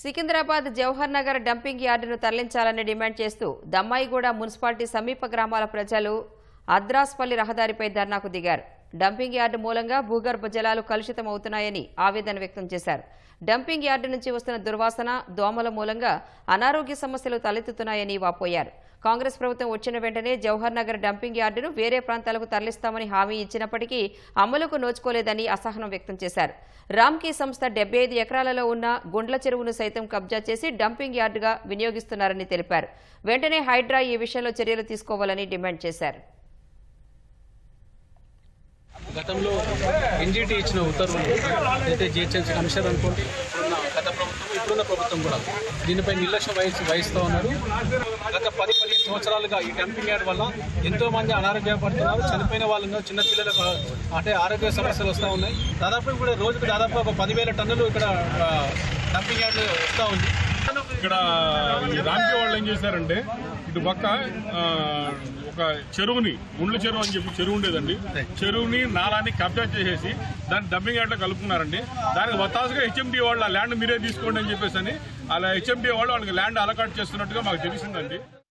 Secunderabad Jawahar Nagar dumping యార్డును తరలించాలని demand చేస్తూ దమ్మాయిగూడ మున్సిపాలిటీ సమీప గ్రామాల ప్రజలు అద్రాస్పల్లి రహదారిపై ధర్నాకు దిగారు. డంపింగ్ యార్డు మూలంగా భూగర్భ జలాలు కలుషితమవుతున్నాయని ఆవేదన వ్యక్తం చేశారు. డంపింగ్ యార్డు నుంచి వస్తున్న దుర్వాసన దోమల మూలంగా అనారోగ్య సమస్యలు తలెత్తుతున్నాయని వాపోయారు. కాంగ్రెస్ ప్రభుత్వం వచ్చిన వెంటనే జవహర్ నగర్ డంపింగ్ యార్డును వేరే ప్రాంతాలకు తరలిస్తామని హామీ ఇచ్చినప్పటికీ అమలుకు నోచుకోలేదని అసహనం వ్యక్తం చేశారు. రామ్కీ సంస్థ డెబ్బై ఐదు ఎకరాలలో ఉన్న గుండ్ల చెరువును సైతం కబ్జా చేసి డంపింగ్ యార్డుగా వినియోగిస్తున్నారని తెలిపారు. వెంటనే హైడ్రా ఈ విషయంలో చర్యలు తీసుకోవాలని డిమాండ్ చేశారు. గతంలో ఎన్జిటి ఇచ్చిన ఉత్తర్వులు అయితే జిహెచ్ఎంసీ కమిషనర్ అనుకోండి ఇప్పుడున్న గత ప్రభుత్వం ఇప్పుడున్న ప్రభుత్వం కూడా దీనిపై నిర్లక్ష్యం వహించి వహిస్తూ ఉన్నారు. గత పది పదిహేను సంవత్సరాలుగా ఈ డంపింగ్ యార్డ్ వల్ల ఎంతో మంది పడుతున్నారు. చనిపోయిన వాళ్ళు చిన్న పిల్లలకు అంటే ఆరోగ్య సమస్యలు వస్తూ ఉన్నాయి. దాదాపు కూడా రోజుకు దాదాపు ఒక పదివేల టన్నులు ఇక్కడ డంపింగ్ యార్డ్ వస్తూ ఉంది. ఇక్కడ ఈ రామ్కి వాళ్ళు ఏం చేశారంటే ఇటు పక్క ఒక చెరువుని గుండ్ల చెరువు అని చెప్పి చెరువు ఉండేదండి. చెరువుని నాలాన్ని కబ్జా చేసేసి దాన్ని డబ్బింగ్ యార్డ్లో కలుపుకున్నారండి. దానికి వత్తాసుగా హెచ్ఎండి వాళ్ళు ఆ ల్యాండ్ మీరే తీసుకోండి అని చెప్పేసి అని అలా హెచ్ఎండి వాళ్ళు వాళ్ళకి ల్యాండ్ అలకాట్ చేస్తున్నట్టుగా మాకు తెలిసిందండి.